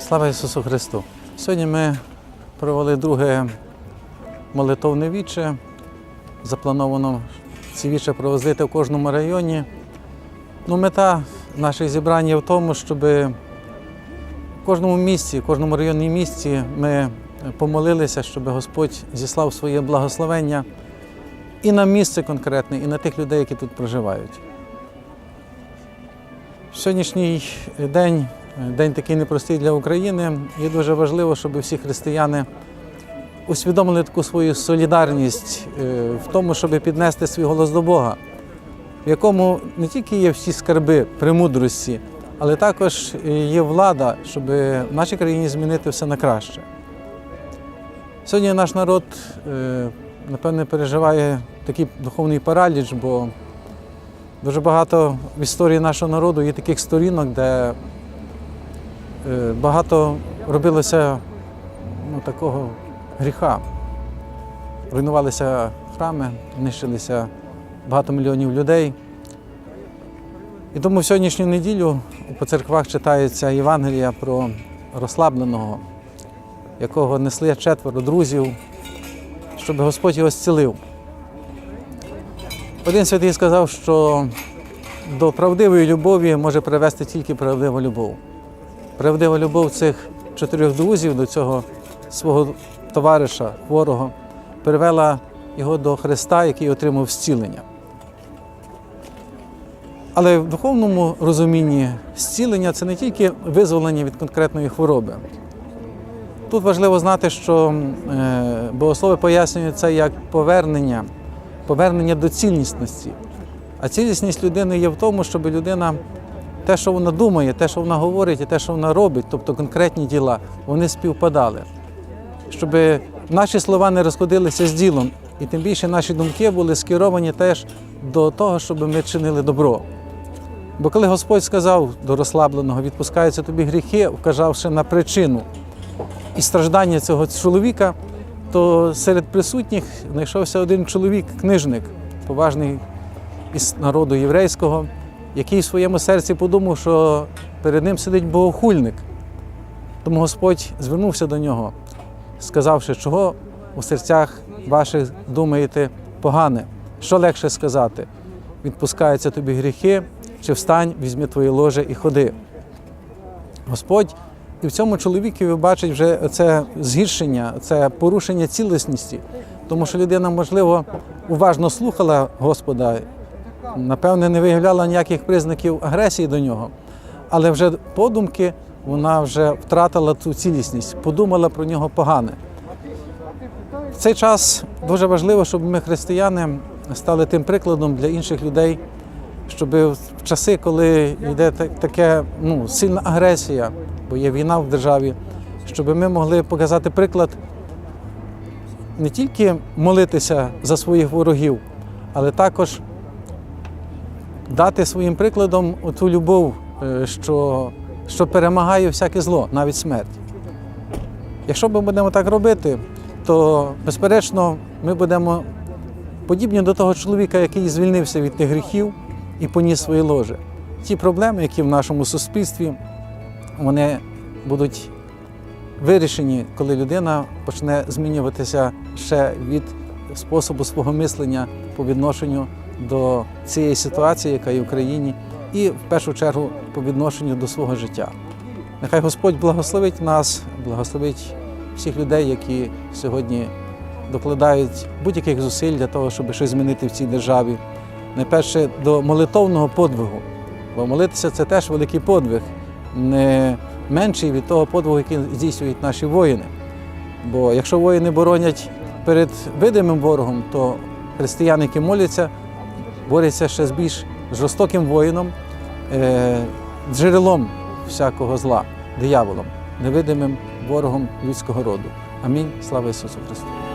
Слава Ісусу Христу! Сьогодні ми провели друге молитовне віче. Заплановано ці віче провозити в кожному районі. Ну, мета наших зібрань є в тому, щоб в кожному місці, в кожному районній місці ми помолилися, щоб Господь зіслав своє благословення і на місце конкретне, і на тих людей, які тут проживають. Сьогоднішній день, день такий непростий для України, і дуже важливо, щоб всі християни усвідомили таку свою солідарність е, в тому, щоб піднести свій голос до Бога, в якому не тільки є всі скарби премудрості, але також є влада, щоб в нашій країні змінити все на краще. Сьогодні наш народ, е, напевне, переживає такий духовний параліч, бо Дуже багато в історії нашого народу є таких сторінок, де багато робилося ну, такого гріха. Руйнувалися храми, нищилися багато мільйонів людей. І тому в сьогоднішню неділю по церквах читається Євангелія про розслабленого, якого несли четверо друзів, щоб Господь його зцілив. Один святий сказав, що до правдивої любові може привести тільки правдива любов. Правдива любов цих чотирьох друзів до цього свого товариша, хворого, привела його до Христа, який отримав зцілення. Але в духовному розумінні зцілення це не тільки визволення від конкретної хвороби. Тут важливо знати, що е, богослови пояснюють це як повернення повернення до цілісності. А цілісність людини є в тому, щоб людина те, що вона думає, те, що вона говорить, і те, що вона робить, тобто конкретні діла, вони співпадали. Щоб наші слова не розходилися з ділом, і тим більше наші думки були скеровані теж до того, щоб ми чинили добро. Бо коли Господь сказав до розслабленого, відпускаються тобі гріхи, вказавши на причину і страждання цього чоловіка, то серед присутніх знайшовся один чоловік, книжник, поважний із народу єврейського, який в своєму серці подумав, що перед ним сидить богохульник. Тому Господь звернувся до нього, сказавши, чого у серцях ваших думаєте погане. Що легше сказати? Відпускаються тобі гріхи, чи встань, візьми твоє ложе і ходи. Господь і в цьому чоловікові бачить вже це згіршення, це порушення цілісності, тому що людина, можливо, уважно слухала Господа, напевне, не виявляла ніяких признаків агресії до нього, але вже подумки вона вже втратила цю цілісність, подумала про нього погане. В цей час дуже важливо, щоб ми, християни, стали тим прикладом для інших людей, щоб в часи, коли йде таке ну, сильна агресія, бо є війна в державі, щоб ми могли показати приклад не тільки молитися за своїх ворогів, але також дати своїм прикладом ту любов, е, що, що перемагає всяке зло, навіть смерть. Якщо ми будемо так робити, то безперечно ми будемо подібні до того чоловіка, який звільнився від тих гріхів і поніс свої ложе. Ті проблеми, які в нашому суспільстві, вони будуть вирішені, коли людина почне змінюватися ще від способу свого мислення по відношенню до цієї ситуації, яка є в країні, і в першу чергу по відношенню до свого життя. Нехай Господь благословить нас, благословить всіх людей, які сьогодні докладають будь-яких зусиль для того, щоб щось змінити в цій державі. Найперше до молитовного подвигу. Бо молитися це теж великий подвиг, не менший від того подвигу, який здійснюють наші воїни. Бо якщо воїни боронять перед видимим ворогом, то християни, які моляться, борються ще з більш жорстоким воїном, е, джерелом всякого зла, дияволом, невидимим ворогом людського роду. Амінь. Слава Ісусу Христу!